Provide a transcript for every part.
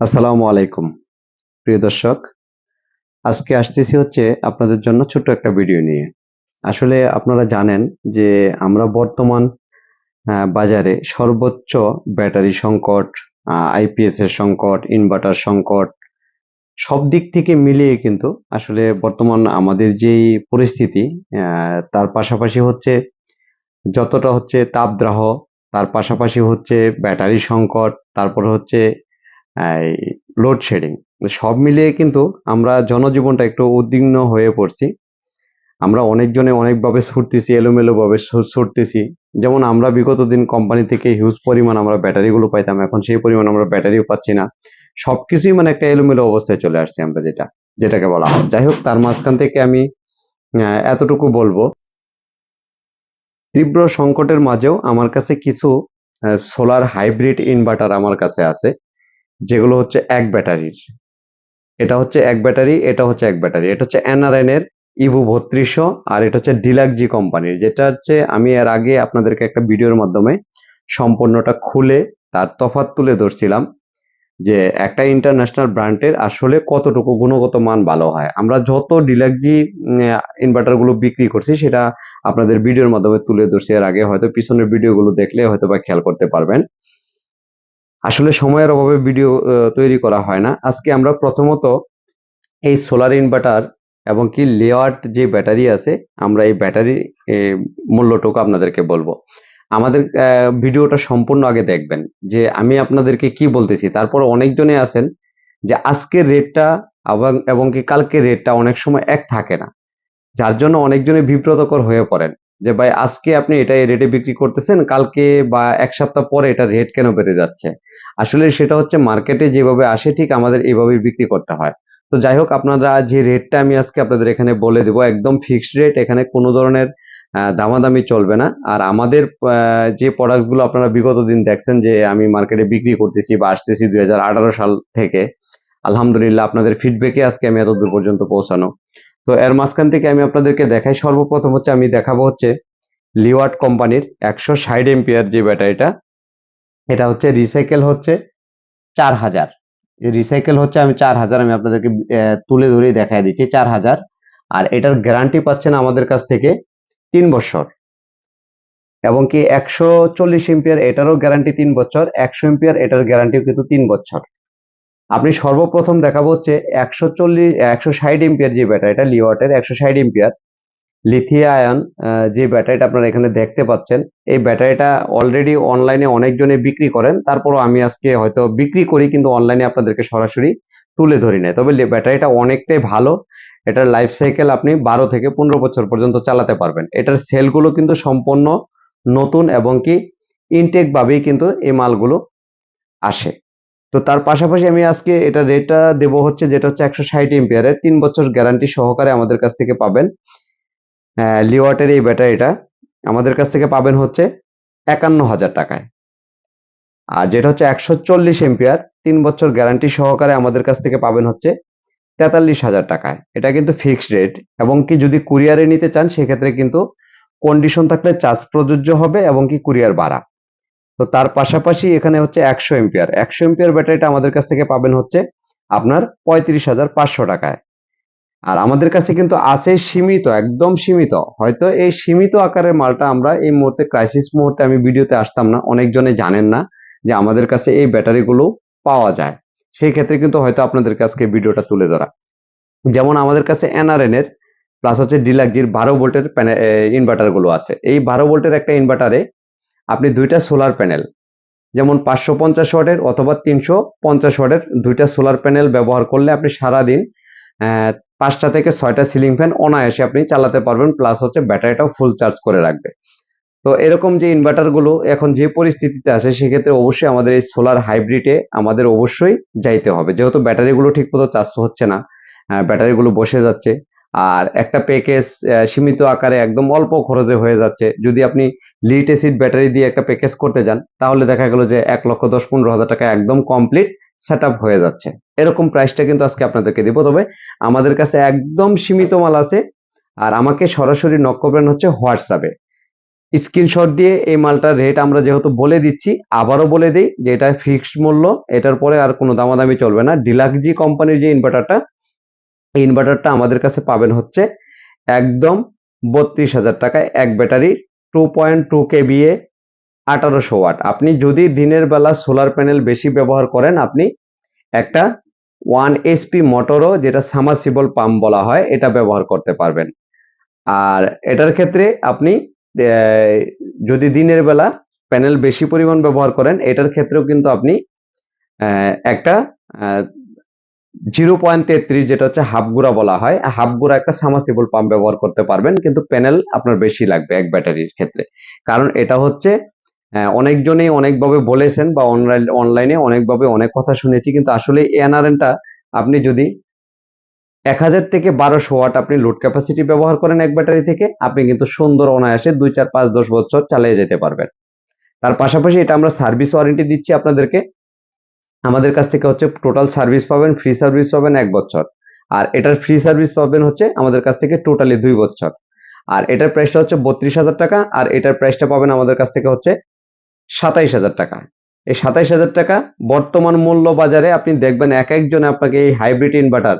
আসসালামু আলাইকুম। প্রিয় দর্শক, আজকে আসতেছি হচ্ছে আপনাদের জন্য ছোট্ট একটা ভিডিও নিয়ে। আসলে আপনারা জানেন যে আমরা বর্তমান বাজারে সর্বোচ্চ ব্যাটারি সংকট আইপিএস এর সংকট, ইনভার্টার সংকট, সব দিক থেকে মিলিয়ে কিন্তু আসলে বর্তমান আমাদের যেই পরিস্থিতি তার পাশাপাশি হচ্ছে যতটা হচ্ছে তাপদ্রাহ, তার পাশাপাশি হচ্ছে ব্যাটারি সংকট, তারপর হচ্ছে লোডশেডিং সব মিলিয়ে কিন্তু আমরা জনজীবনটা একটু উদ্বিগ্ন হয়ে পড়ছি। আমরা অনেকজনে অনেকভাবে ছুটতেছি এলোমেলো ভাবে ছুটতেছি। যেমন আমরা বিগত দিন কোম্পানি থেকে হিউজ পরিমাণ আমরা ব্যাটারিগুলো পাইতাম, এখন সেই পরিমাণ আমরা ব্যাটারিও পাচ্ছি না। সবকিছুই মানে একটা এলোমেলো অবস্থায় চলে আসছে আমরা যেটা, যেটাকে বলা হয়। যাই হোক, তার মাঝখান থেকে আমি এতটুকু বলব। তীব্র সংকটের মাঝেও আমার কাছে কিছু সোলার হাইব্রিড ইনভার্টার আমার কাছে আছে। যেগুলো হচ্ছে এক ব্যাটারির। এটা হচ্ছে এক ব্যাটারি, এটা হচ্ছে এক ব্যাটারি। এটা হচ্ছে এনআরএন এর ইভু বত্রিশশো আর এটা হচ্ছে ডিলাকজি কোম্পানির। যেটা হচ্ছে আমি এর আগে আপনাদেরকে একটা ভিডিওর মাধ্যমে সম্পূর্ণটা খুলে তার তফাৎ তুলে ধরছিলাম যে একটা ইন্টারন্যাশনাল ব্র্যান্ডের আসলে কতটুকু গুণগত মান ভালো হয়। আমরা যত ডিলাকজি ইনভার্টারগুলো বিক্রি করছি সেটা আপনাদের ভিডিওর মাধ্যমে তুলে ধরছি। এর আগে হয়তো পিছনের ভিডিওগুলো দেখলে হয়তো বা খেয়াল করতে পারবেন। আসলে সময়ের অভাবে ভিডিও তৈরি করা হয় না। আজকে আমরা প্রথমত এই সোলার ইনভার্টার এবং কি লেয়ার্ট যে ব্যাটারি আছে, আমরা এই ব্যাটারি মূল্যটুকু আপনাদেরকে বলব। আমাদের ভিডিওটা সম্পূর্ণ আগে দেখবেন। যে আমি আপনাদেরকে কি বলতেছি, তারপর অনেকজনে আছেন যে আজকের রেটটা এবং এবং কি কালকের রেটটা অনেক সময় এক থাকে না। যার জন্য অনেকজনে বিব্রতকর হয়ে পড়েন। যে ভাই, আজকে আপনি এটা রেটে বিক্রি করতেছেন, কালকে বা এক সপ্তাহ পরে এটা রেট কেন বেড়ে যাচ্ছে? আসলে সেটা হচ্ছে মার্কেটে যেভাবে আসে, ঠিক আমাদের এইভাবেই বিক্রি করতে হয়। তো যাই হোক, আপনারা যে রেটটা আমি আজকে আপনাদের এখানে বলে দেবো, একদম ফিক্সড রেট এখানে কোনো ধরনের দামাদামি চলবে না। আর আমাদের যে প্রোডাক্টগুলো আপনারা বিগত দিন দেখছেন যে আমি মার্কেটে বিক্রি করতেছি বা আসতেছি দুই হাজার আঠারো সাল থেকে, আলহামদুলিল্লাহ আপনাদের ফিডব্যাকে আজকে আমি এত দূর পর্যন্ত পৌঁছানো। তো এর মাঝখান থেকে আমি আপনাদেরকে দেখাই, সর্বপ্রথম হচ্ছে আমি দেখাবো হচ্ছে লিওয়ার্ড কোম্পানির একশো ষাট এম্পিয়ার যে ব্যাটারিটা, এটা হচ্ছে রিসাইকেল হচ্ছে চার হাজার। রিসাইকেল হচ্ছে আমি চার হাজার, আমি আপনাদেরকে তুলে ধরেই দেখাই দিচ্ছি চার হাজার। আর এটার গ্যারান্টি পাচ্ছেন আমাদের কাছ থেকে তিন বছর। এবং কি একশো চল্লিশ এম্পিয়ার এটারও গ্যারান্টি তিন বছর, একশো এম্পিয়ার এটার গ্যারান্টিও কিন্তু তিন বছর। আপনি সর্বপ্রথম দেখাবো হচ্ছে একশো চল্লিশ, একশো ষাট এম্পিয়ার যে ব্যাটারিটা লিওয়াটের একশো ষাট এম্পিয়ার লিথিয়া আয়ন যে ব্যাটারিটা আপনারা এখানে দেখতে পাচ্ছেন। এই ব্যাটারিটা অলরেডি অনলাইনে অনেকজনে বিক্রি করেন। তারপরও আমি আজকে হয়তো বিক্রি করি, কিন্তু অনলাইনে আপনাদেরকে সরাসরি তুলে ধরি না তবে ব্যাটারিটা অনেকটাই ভালো। এটার লাইফ সাইকেল আপনি বারো থেকে পনেরো বছর পর্যন্ত চালাতে পারবেন। এটার সেলগুলো কিন্তু সম্পূর্ণ নতুন এবং কি ইনটেক ভাবেই কিন্তু এই মালগুলো আসে। তো তার পাশাপাশি আমি আজকে এটা রেটটা দেব হচ্ছে যেটা হচ্ছে একশো ষাট এম্পিয়ারের তিন বছর গ্যারান্টি সহকারে আমাদের কাছ থেকে পাবেন। লিওয়াটের এই ব্যাটারিটা আমাদের কাছ থেকে পাবেন হচ্ছে একান্ন হাজার টাকায়। আর যেটা হচ্ছে একশো চল্লিশ এম্পিয়ার তিন বছর গ্যারান্টি সহকারে আমাদের কাছ থেকে পাবেন হচ্ছে তেতাল্লিশ হাজার টাকায়। এটা কিন্তু ফিক্সড রেট এবং কি যদি কুরিয়ারে নিতে চান, সেক্ষেত্রে কিন্তু কন্ডিশন থাকলে চার্জ প্রযোজ্য হবে এবং কি কুরিয়ার ভাড়া। তো তার পাশাপাশি এখানে হচ্ছে একশো এম্পিয়ার একশো এম্পিয়ার ব্যাটারিটা আমাদের কাছ থেকে পাবেন হচ্ছে আপনার পঁয়ত্রিশ হাজার পাঁচশো টাকায়। আর আমাদের কাছে কিন্তু আছে সীমিত, একদম সীমিত। হয়তো এই সীমিত আকারের মালটা আমরা এই মুহূর্তে ক্রাইসিস মুহূর্তে আমি ভিডিওতে আসতাম না, অনেকজনে জানেন না যে আমাদের কাছে এই ব্যাটারিগুলো পাওয়া যায়। সেই ক্ষেত্রে কিন্তু হয়তো আপনাদের কাছে ভিডিওটা তুলে ধরা। যেমন আমাদের কাছে এনআরএন এর প্লাস হচ্ছে ডিলাকজির বারো ভোল্টের ইনভার্টারগুলো আছে। এই বারো ভোল্টের একটা ইনভার্টারে আপনি দুইটা সোলার প্যানেল, যেমন পাঁচশো পঞ্চাশ ওয়াটের অথবা তিনশো পঞ্চাশ ওয়াটের দুইটা সোলার প্যানেল ব্যবহার করলে আপনি সারাদিন পাঁচটা থেকে ছয়টা সিলিং ফ্যান অনায়াসে আপনি চালাতে পারবেন, প্লাস হচ্ছে ব্যাটারিটাও ফুল চার্জ করে রাখবে। তো এরকম যে ইনভার্টারগুলো এখন যে পরিস্থিতিতে আছে, সেক্ষেত্রে অবশ্যই আমাদের এই সোলার হাইব্রিডে আমাদের অবশ্যই যাইতে হবে। যেহেতু ব্যাটারিগুলো ঠিক মতো চার্জ হচ্ছে না ব্যাটারিগুলো বসে যাচ্ছে আর একটা প্যাকেজ সীমিত আকারে একদম অল্প খরচে হয়ে যাচ্ছে। যদি আপনি লিড অ্যাসিড ব্যাটারি দিয়ে একটা প্যাকেজ করতে যান, তাহলে দেখা গেল যে এক লক্ষ দশ পনেরো হাজার টাকা একদম কমপ্লিট সেট হয়ে যাচ্ছে। এরকম প্রাইসটা কিন্তু আজকে আপনাদেরকে দিব। তবে আমাদের কাছে একদম সীমিত মাল আছে, আর আমাকে সরাসরি নক করবেন হচ্ছে হোয়াটসঅ্যাপে স্ক্রিনশট দিয়ে এই মালটার রেট আমরা যেহেতু বলে দিচ্ছি, আবারও বলে দিই যে এটা ফিক্সড মূল্য, এটার পরে আর কোনো দামাদামি চলবে না। ডিলাক্সজি কোম্পানির যে ইনভার্টারটা এই ইনভার্টারটা আমাদের কাছে পাবেন হচ্ছে একদম বত্রিশ হাজার টাকায়। এক battery two point two K K V A আঠারোশো ওয়াট। আপনি যদি দিনের বেলা সোলার প্যানেল বেশি ব্যবহার করেন, আপনি একটা ওয়ান এসপি মোটরও যেটা সামারসিবল পাম্প বলা হয়, এটা ব্যবহার করতে পারবেন। আর এটার ক্ষেত্রে আপনি যদি দিনের বেলা প্যানেল বেশি পরিমাণ ব্যবহার করেন, এটার ক্ষেত্রেও কিন্তু আপনি একটা জিরো পয়েন্ট তেত্রিশ যেটা হচ্ছে হাফগুড়া বলা হয়। হাফগুড়া একটা সামাসিবল পাম্প ব্যবহার করতে পারবেন কিন্তু প্যানেল আপনার বেশি লাগবে এক ব্যাটারির ক্ষেত্রে। কারণ এটা হচ্ছে আহ, অনেকজনেই অনেকভাবে বলেছেন বা অনলাইন অনলাইনে অনেকভাবে অনেক কথা শুনেছি কিন্তু আসলে এনআরএনটা আপনি যদি এক হাজার থেকে বারোশো ওয়াট আপনি লোড ক্যাপাসিটি ব্যবহার করেন এক ব্যাটারি থেকে আপনি কিন্তু সুন্দর অনায়াসে দুই চার পাঁচ দশ বছর চালিয়ে যেতে পারবেন। তার পাশাপাশি এটা আমরা সার্ভিস ওয়ারেন্টি দিচ্ছি আপনাদেরকে আমাদের কাছ থেকে হচ্ছে টোটাল সার্ভিস পাবেন ফ্রি সার্ভিস পাবেন এক বছর। আর এটার ফ্রি সার্ভিস পাবেন হচ্ছে আমাদের কাছ থেকে টোটালি দুই বছর। আর এটার প্রাইসটা হচ্ছে বত্রিশ হাজার টাকা, আর এটার প্রাইসটা পাবেন আমাদের কাছ থেকে হচ্ছে সাতাইশ হাজার টাকা। এই সাতাইশ হাজার টাকা বর্তমান মূল্য বাজারে আপনি দেখবেন এক একজনে আপনাকে এই হাইব্রিড ইনভার্টার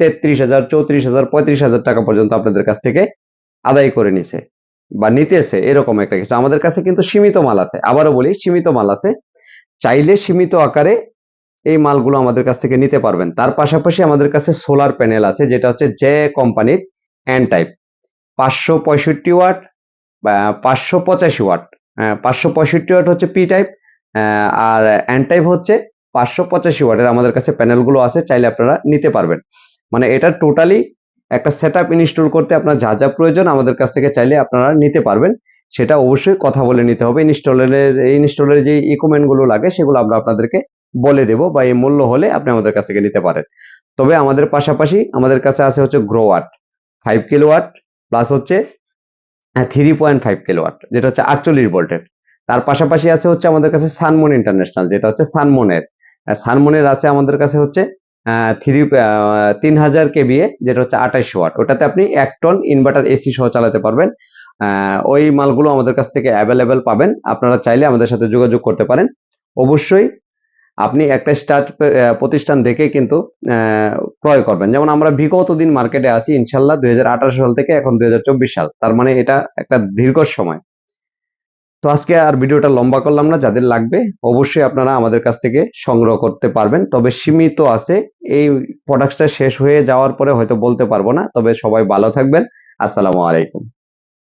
তেত্রিশ হাজার, চৌত্রিশ হাজার, পঁয়ত্রিশ হাজার টাকা পর্যন্ত আপনাদের কাছ থেকে আদায় করে নিছে বা নিতেছে, এরকম একটা কিছু। আমাদের কাছে কিন্তু সীমিত মাল আছে। আবারও বলি, সীমিত মাল আছে। চাইলে সীমিত আকারে এই মালগুলো আমাদের কাছ থেকে নিতে পারবেন। তার পাশাপাশি আমাদের কাছে সোলার প্যানেল আছে, যেটা হচ্ছে জে কোম্পানির এন টাইপ পাঁচশো পঁয়ষট্টি ওয়াট পাঁচশো পঁচাশি ওয়াট। পাঁচশো পঁয়ষট্টি ওয়াট হচ্ছে পি টাইপ আর এন টাইপ হচ্ছে পাঁচশো পঁচাশি ওয়াটের আমাদের কাছে প্যানেলগুলো আছে, চাইলে আপনারা নিতে পারবেন। মানে এটা টোটালি একটা সেট ইনস্টল করতে আপনার যা যা প্রয়োজন আমাদের কাছ থেকে চাইলে আপনারা নিতে পারবেন। সেটা অবশ্যই কথা বলে নিতে হবে। ইনস্টলের ইনস্টলের যে ইকুইপমেন্টগুলো লাগে, সেগুলো আমরা আপনাদেরকে বলে দেব বা এই মূল্য হলে আপনি আমাদের কাছ থেকে নিতে পারেন। তবে আমাদের পাশাপাশি আমাদের কাছে আছে হচ্ছে Growatt five kilo watt plus হচ্ছে three point five kilo watt যেটা হচ্ছে আটচল্লিশ ভোল্টের। তার পাশাপাশি আছে হচ্ছে আমাদের কাছে সানমুন ইন্টারন্যাশনাল যেটা হচ্ছে সানমনের সানমনের আছে আমাদের কাছে হচ্ছে থ্রি তিন হাজার কেবিএ যেটা হচ্ছে আঠাইশ ওয়াট ওটাতে আপনি এক টন ইনভার্টার এসি সহ চালাতে পারবেন। ওই মালগুলো আমাদের কাছ থেকে অ্যাভেলেবেল পাবেন। আপনারা চাইলে আমাদের সাথে যোগাযোগ করতে পারেন। অবশ্যই আপনি একটা স্টার্ট প্রতিষ্ঠান দেখে কিন্তু ক্রয় করবেন। যেমন আমরা বিগত দিন মার্কেটে আছি, ইনশাল্লাহ দুই হাজার আঠারো সাল থেকে এখন দুই হাজার চব্বিশ সাল। তার মানে এটা একটা দীর্ঘ সময়। তো আজকে আর ভিডিওটা লম্বা করলাম না, যাদের লাগবে অবশ্যই আপনারা আমাদের কাছ থেকে সংগ্রহ করতে পারবেন। তবে সীমিত আছে, এই প্রোডাক্টটা শেষ হয়ে যাওয়ার পরে হয়তো বলতে পারব না, তবে সবাই ভালো থাকবেন। আসসালামু আলাইকুম।